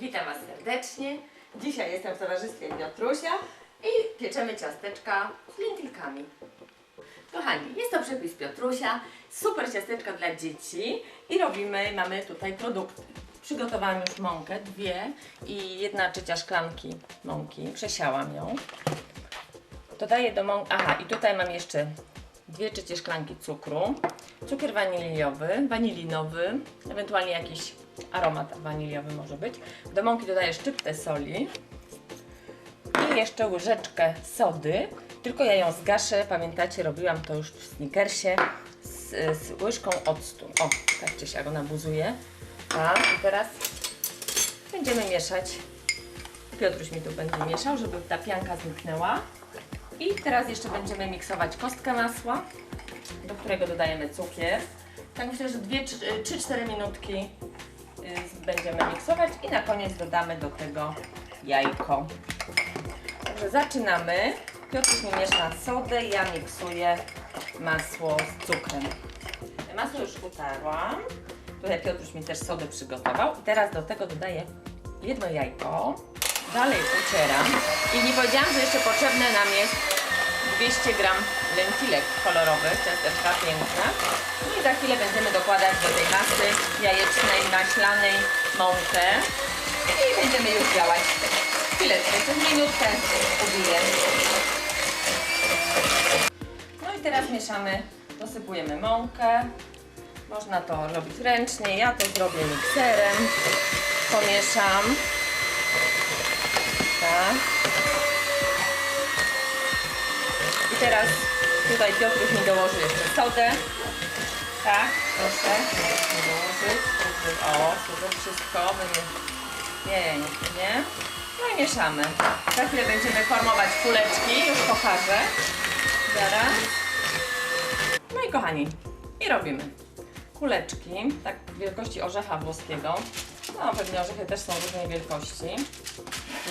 Witam Was serdecznie. Dzisiaj jestem w towarzystwie Piotrusia i pieczemy ciasteczka z lentilkami. Kochani, jest to przepis Piotrusia, super ciasteczka dla dzieci i robimy, mamy tutaj produkty. Przygotowałam już mąkę, dwie i jedna trzecia szklanki mąki, przesiałam ją. Dodaję do mąki, aha i tutaj mam jeszcze dwie trzecie szklanki cukru, cukier waniliowy, wanilinowy, ewentualnie jakiś aromat waniliowy może być. Do mąki dodaję szczyptę soli i jeszcze łyżeczkę sody, tylko ja ją zgaszę, pamiętacie, robiłam to już w Snickersie z, z łyżką octu. O, patrzcie się, jak ona buzuje. Tak, i teraz będziemy mieszać. Piotruś mi tu będzie mieszał, żeby ta pianka zniknęła. I teraz jeszcze będziemy miksować kostkę masła, do którego dodajemy cukier. Tak myślę, że 3-4 minutki będziemy miksować i na koniec dodamy do tego jajko. Także zaczynamy. Piotruś mi miesza sodę, ja miksuję masło z cukrem. Masło już utarłam. Tutaj Piotruś mi też sodę przygotował. I teraz do tego dodaję jedno jajko. Dalej ucieram. I nie powiedziałam, że jeszcze potrzebne nam jest 200 gram lentilek kolorowych, ciasteczka piękna. No i za chwilę będziemy dokładać do tej masy jajecznej, maślanej mąkę. I będziemy już działać. Chwileczkę, przez minutkę ubiję. No i teraz mieszamy, dosypujemy mąkę. Można to robić ręcznie, ja to zrobię mikserem. Pomieszam. Tak. I teraz tutaj Piotruś mi dołoży jeszcze sodę. Tak, proszę. Dołożyć. O, super, wszystko pięknie. No i mieszamy. Za chwilę będziemy formować kuleczki, już pokażę. Zaraz. No i kochani, i robimy. Kuleczki, tak wielkości orzecha włoskiego. No pewnie orzechy też są różnej wielkości.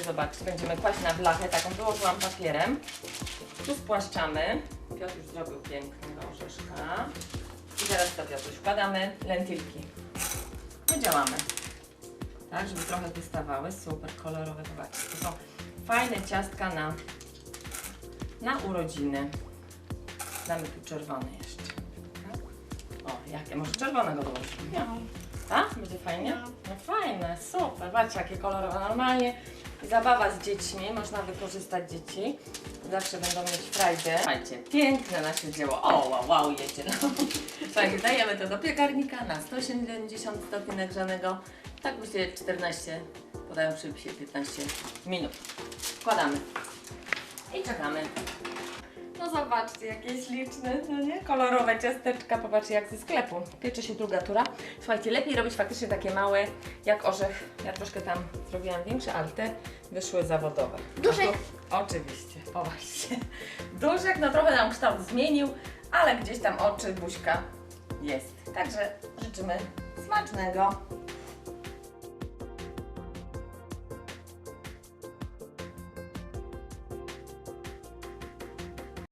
Zobaczcie, będziemy kłaść na blachę, taką wyłożyłam papierem. Tu spłaszczamy. Piotr już zrobił pięknego orzeszka. I teraz to Piotruś wkładamy lentilki. No działamy. Tak, żeby trochę wystawały. Super kolorowe, zobaczcie. To są fajne ciastka na, na urodziny. Damy tu czerwony jeszcze. Tak? O, jakie? Może czerwonego dołożymy? No. Będzie fajnie? No. Fajne, super. Zobaczcie, jakie kolorowe. Normalnie zabawa z dziećmi, można wykorzystać dzieci. Zawsze będą mieć frajdę. Słuchajcie, piękne nasze dzieło. O, wow, wow, jedzie. Słuchajcie, dajemy to do piekarnika na 170 stopni nagrzanego. Tak myślę 14, podają przepisie 15 minut. Wkładamy i czekamy. No zobaczcie, jakie śliczne, no nie? Kolorowe ciasteczka, popatrzcie jak ze sklepu. Piecze się druga tura. Słuchajcie, lepiej robić faktycznie takie małe, jak orzech. Ja troszkę tam zrobiłam większe, ale te wyszły zawodowe. Duszek. Oczywiście, właśnie. Duszek, no trochę nam kształt zmienił, ale gdzieś tam oczy, buźka jest. Także życzymy smacznego.